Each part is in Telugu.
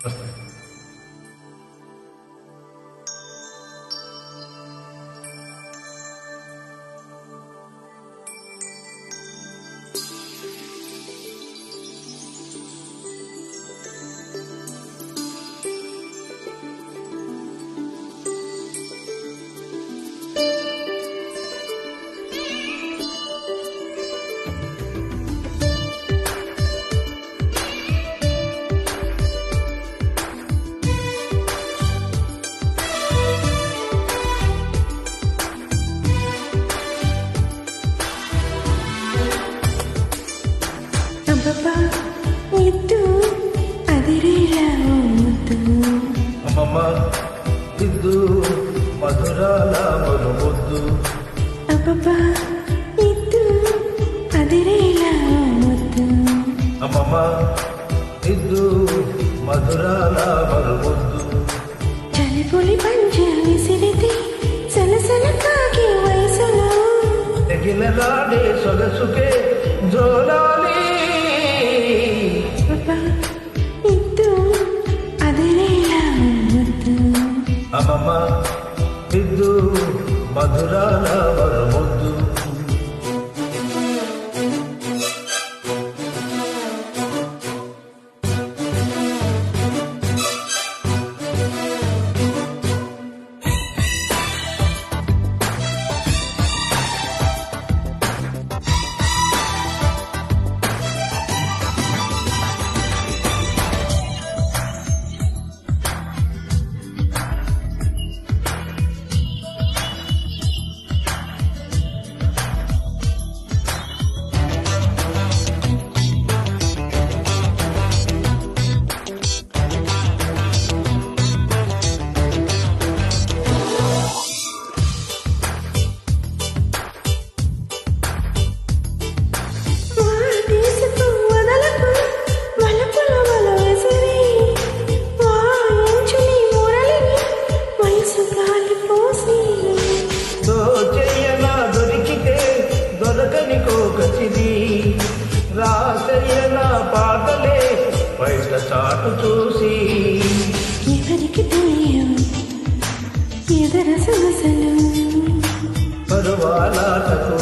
అబ్బబ్బా అదిరేలా ముద్దు అమ్మమ్మ ఇద్దు మధురాల మరుముద్దు చలిపులి పంజ విసిరితే సలసల కాకి వయసులో. ఎగిలరాడే సొగసుకే జోలాలి చాటు చూసి ఎవరికి తెలియం ఎదర పరువాలాటకు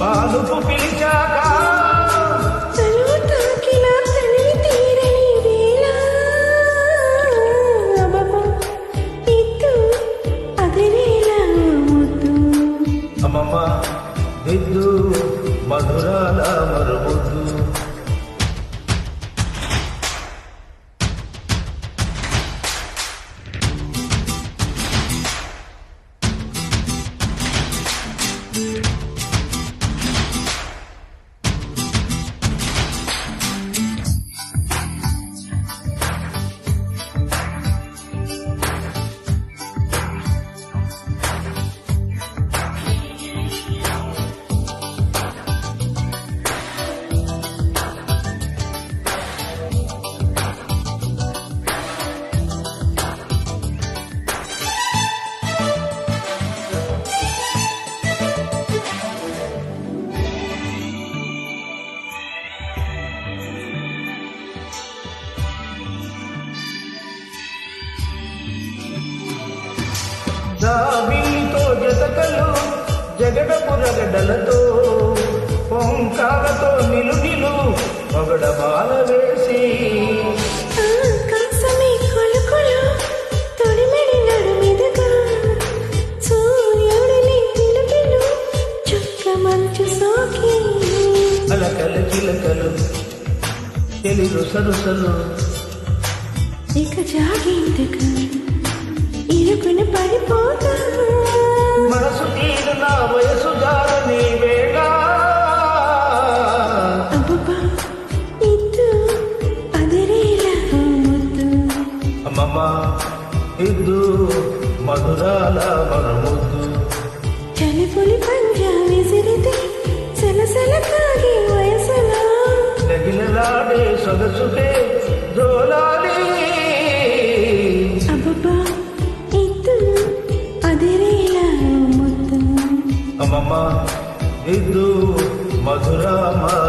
పాలుపు పిలిచాక అమ్మమ్మ విద్దు మధురాల జాబిలితో జతకలు జగడపు రగడలతో పొంకాలతో నిలుగిలు పొగడ బాల వేసి. అలకల చిలకలు తెలి రుసరుసలు ఇక జాగేందుకు. ఇరుకున పడిపోతా మనసు తీరు నా వయసు జారని వేళ. అబ్బబ్బా ఇద్దు అదిరేలా ముద్దు అమ్మమ్మ ఇద్దు మధురాల మరముద్దు చలిపులి పంజా విసిరితే సలసల కాగి వయసులో. తగిలలాడే సొగసుకే జోలాలి ముద్దు అమ్మమ్మ ఇద్దు మధురామ నరము